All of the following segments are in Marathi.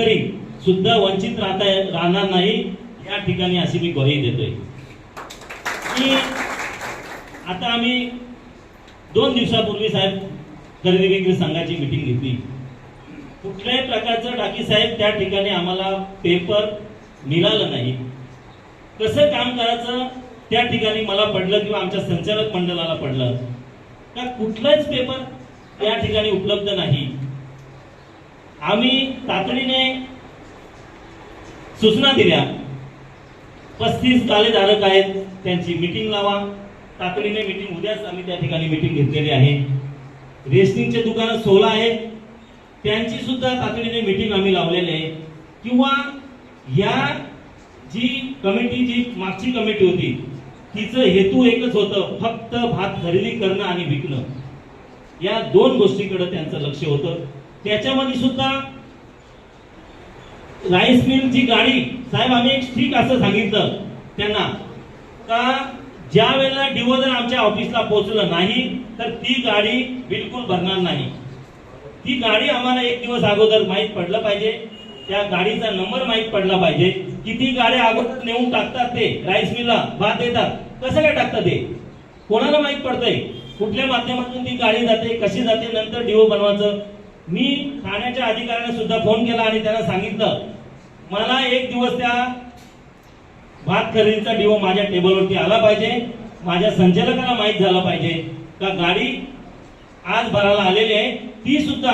शेतकरी सुद्धा वंचित राहता राहणार नाही या ठिकाणी अशी मी ग्वाही देतोय. की आता आम्ही दोन दिवसापूर्वी साहेब खरेदी विक्री संघाची मिटिंग घेतली. कुठल्याही प्रकारचं टाकी साहेब त्या ठिकाणी आम्हाला पेपर मिळालं नाही. कसं काम करायचं त्या ठिकाणी मला पडलं किंवा आमच्या संचालक मंडळाला पडलं. का कुठलाच पेपर या ठिकाणी उपलब्ध नाही. आम्ही तातडीने सूचना दिल्या. पस्तीस धारक आहेत त्यांची मीटिंग लावा. तातडीने मीटिंग उद्याच आम्ही त्या ठिकाणी मीटिंग घेतलेली आहे. रेशनिंगचे दुकानं सोळा आहेत. त्यांची सुद्धा तातडीने मीटिंग आम्ही लावलेली आहे. किंवा या जी कमिटी जी मागची कमिटी होती तिचं हेतू एकच होतं फक्त भात खरेदी करणं आणि विकणं. या दोन गोष्टीकडे त्यांचं लक्ष होतं. त्याच्यामध्ये सुद्धा राईस मिलची गाडी साहेब आम्ही एक ठीक असं सांगितलं त्यांना का ज्या वेळेला डिओ जर आमच्या ऑफिसला पोहोचलं नाही तर ती गाडी बिलकुल भरणार नाही. ती गाडी आम्हाला एक दिवस अगोदर माहीत पडलं पाहिजे त्या गाडीचा नंबर माहीत पडला पाहिजे किती गाड्या अगोदर नेऊन टाकतात ते राईस मिलला भात देतात. कसं काय टाकतात ते? कोणाला माहीत पडतंय? कुठल्या माध्यमातून ती गाडी जाते कशी जाते नंतर डिओ बनवायचं? मी ठाण्याच्या अधिकाऱ्यांना सुद्धा फोन केला आणि त्यांना सांगितलं मला एक दिवस त्या भात खरेदीचा डिओ माझ्या टेबलवरती आला पाहिजे. माझ्या संचालकाला माहीत झालं पाहिजे का गाडी आज भरायला आलेली आहे. ती सुद्धा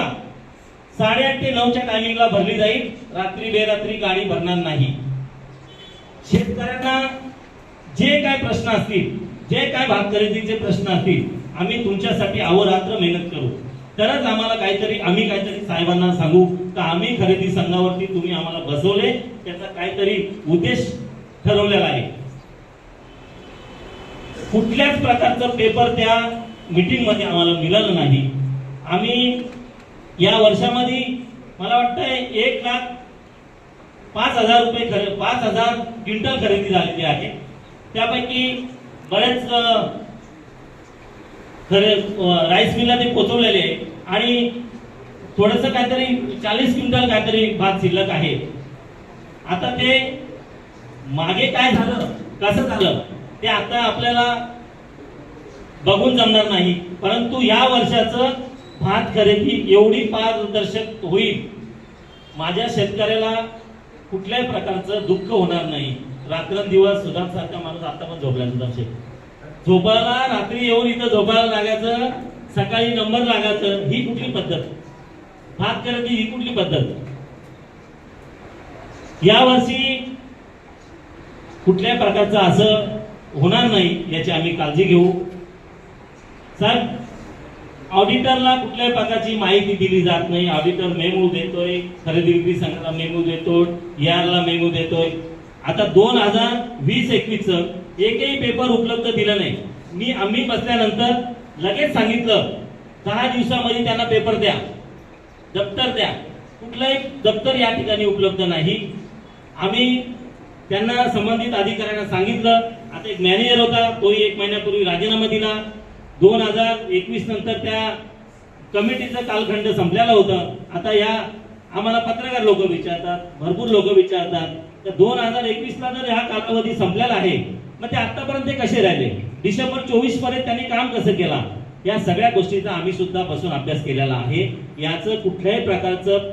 साडेआठ ते नऊच्या टायमिंगला भरली जाईल. रात्री बेरात्री गाडी भरणार नाही. शेतकऱ्यांना जे काय प्रश्न असतील जे काय भात खरेदीचे प्रश्न असतील आम्ही तुमच्यासाठी अहोरात्र मेहनत करू. तरच आम्हाला काहीतरी आम्ही काहीतरी साहेबांना सांगू का आम्ही खरेदी संघावरती तुम्ही आम्हाला बसवले त्याचा काहीतरी उद्देश ठरवलेला आहे. कुठल्याच प्रकारचं पेपर त्या मीटिंगमध्ये आम्हाला मिळालं नाही. आम्ही या वर्षामध्ये मला वाटतंय एक लाख पाच हजार रुपये खरे पाच हजार क्विंटल खरेदी झालेली आहे. त्यापैकी बरेच खरे राईस मिलला ते पोचवलेले आहे. आणि थोडस काहीतरी चाळीस क्विंटल काहीतरी भात शिल्लक आहे. आता ते मागे काय झालं कसं झालं ते आता आपल्याला बघून जमणार नाही. परंतु या वर्षाचं भात खरेदी एवढी पारदर्शक होईल. माझ्या शेतकऱ्याला कुठल्याही प्रकारचं दुःख होणार नाही. रात्रंदिवस सुधार सारखा माणूस आता पण झोपला सुधार झोपायला रात्री येऊन इथं झोपायला लागायचं सकाळी नंबर लागायचं ही कुठली पद्धत? भात करायची ही कुठली पद्धत? यावर्षी कुठल्या प्रकारचं असं होणार नाही याची आम्ही काळजी घेऊ. साहेब ऑडिटरला कुठल्याही प्रकारची माहिती दिली जात नाही. ऑडिटर मेमो देतोय खरेदी विक्री संघाला मेमो देतो यारला मेमो देतोय. आता दोन हजार वीस एकवीस एकही पेपर उपलब्ध दिला नाही. मी आम्ही बसल्यानंतर लगेच सांगितलं दहा दिवसामध्ये त्यांना पेपर द्या दप्तर द्या. कुठलंही दप्तर या ठिकाणी उपलब्ध नाही. आम्ही त्यांना संबंधित अधिकाऱ्यांना सांगितलं. आता एक मॅनेजर होता तोही एक महिन्यापूर्वी राजीनामा दिला. दोन हजार एकवीस नंतर त्या कमिटीचं कालखंड संपलेला होतं. आता या आम्हाला पत्रकार लोक विचारतात भरपूर लोक विचारतात. तर दोन हजार एकवीसला जर हा कालावधी संपलेला आहे मग ते आतापर्यंत ते कसे राहिले? डिसेंबर चोवीसपर्यंत त्यांनी काम कसं केला? या सगळ्या गोष्टीचा आम्ही सुद्धा बसून अभ्यास केलेला आहे. याचं कुठल्याही प्रकारचं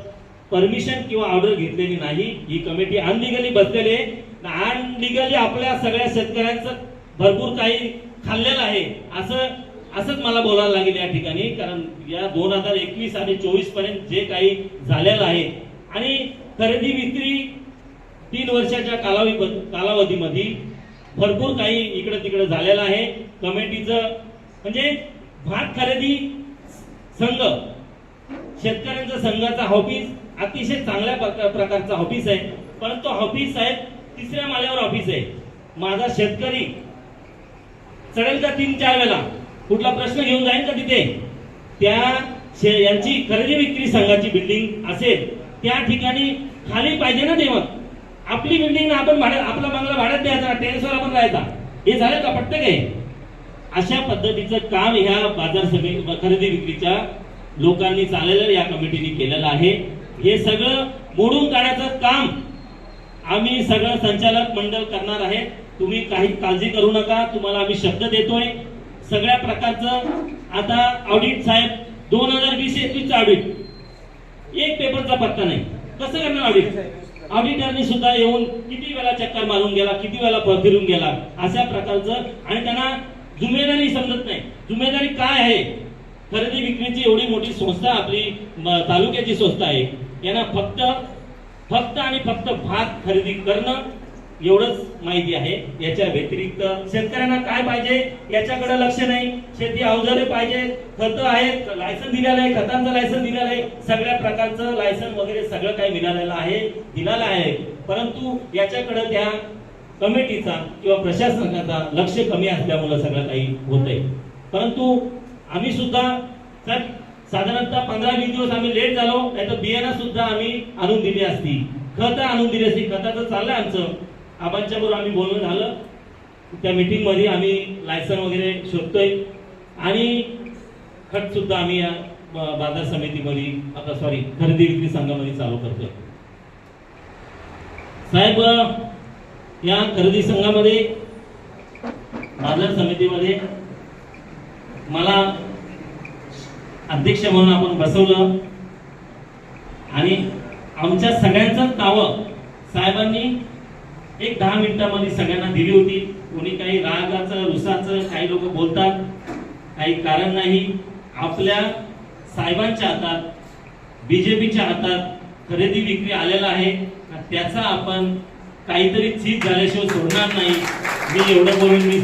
परमिशन किंवा ऑर्डर घेतलेली नाही. ही कमिटी अनलिगली बसलेली आहे. अनलिगली आपल्या सगळ्या शेतकऱ्यांचं भरपूर काही खाल्लेलं आहे. असं असंच मला बोलायला लागेल या ठिकाणी. कारण या दोन हजार एकवीस आणि चोवीसपर्यंत जे काही झालेलं आहे. आणि खरेदी विक्री तीन वर्षाच्या कालावधी कालावधीमध्ये भरपूर काही इकडे तिकडे झालेलं आहे. कमिटीचं म्हणजे भात खरेदी संघ शेतकऱ्यांचा संघाचा ऑफिस अतिशय चांगल्या प्रकारचा ऑफिस आहे. परंतु ऑफिस आहे तिसऱ्या माल्यावर ऑफिस आहे. माझा शेतकरी चढेल का तीन चार वेळा? कुठला प्रश्न घेऊन जाईल का तिथे? त्या शे- यांची खरेदी विक्री संघाची बिल्डिंग असेल. त्या ठिकाणी खाली पाहिजे ना ते मग आपली बिल्डिंग ना आपण भाड्यात आपला बंगला भाड्यात द्यायचा टेरेसवर आपण राहायचा. हे झालं का पटतं काय अशा पद्धतीचं काम ह्या बाजार समिती खरेदी विक्रीच्या लोकांनी चाललेलं या कमिटीने केलेलं आहे. हे सगळं मोडून काढायचं काम आम्ही सगळं संचालक मंडळ करणार आहे. तुम्ही काही काळजी करू नका तुम्हाला आम्ही शब्द देतोय. सगळ्या प्रकारचं आता ऑडिट साहेब दोन हजार वीस एकवीसचं ऑडिट एक पेपरचा पत्ता नाही. कसं करणार ऑडिट साहेब ऑडिटरनी सुद्धा येऊन किती वेळा चक्कर मारून गेला किती वेळा फिरून गेला अशा प्रकारचं. आणि त्यांना जुमेदारी समजत नाही. जुमेदारी काय आहे? खरेदी विक्रीची एवढी मोठी संस्था आपली तालुक्याची संस्था आहे. यांना फक्त फक्त आणि फक्त भात खरेदी करणं एवढंच माहिती आहे. याच्या व्यतिरिक्त शेतकऱ्यांना काय पाहिजे याच्याकडे लक्ष नाही. शेती अवजारे पाहिजे खत आहेत लायसन दिलेलं आहे खतांचं लायसन दिलेलं आहे. सगळ्या प्रकारचं लायसन वगैरे सगळं काही मिळालेलं आहे दिलेलं आहे. परंतु याच्याकडे त्या कमिटीचा किंवा प्रशासनाचा लक्ष कमी असल्यामुळे सगळं काही होत आहे परंतु आम्ही सुद्धा सर साधारणतः पंधरा वीस दिवस आम्ही लेट झालो नाही तर बियाणं सुद्धा आम्ही आणून दिली असती. खत आणून दिली असती. खताचं चाललंय आमचं. आबांच्या बरोबर आम्ही बोलणं झालं. त्या मिटिंगमध्ये आम्ही लायसन वगैरे शोधतोय. आणि खटसुद्धा आम्ही या बाजार समितीमध्ये आता सॉरी खरेदी विक्री संघामध्ये चालू करतोय. साहेब या खरेदी संघामध्ये बाजार समितीमध्ये मला अध्यक्ष म्हणून आपण बसवलं. आणि आमच्या सगळ्यांचं नावं साहेबांनी एक दहा मिनिटामध्ये सगळ्यांना दिली होती. कोणी काही रागाचं रुसाचं काही लोक बोलतात काही कारण नाही. आपल्या साहेबांच्या हातात बीजेपीच्या हातात खरेदी विक्री आलेला आहे. त्याचा आपण काहीतरी चीज झाल्याशिवाय सोडणार नाही? मी एवढं बोलून मी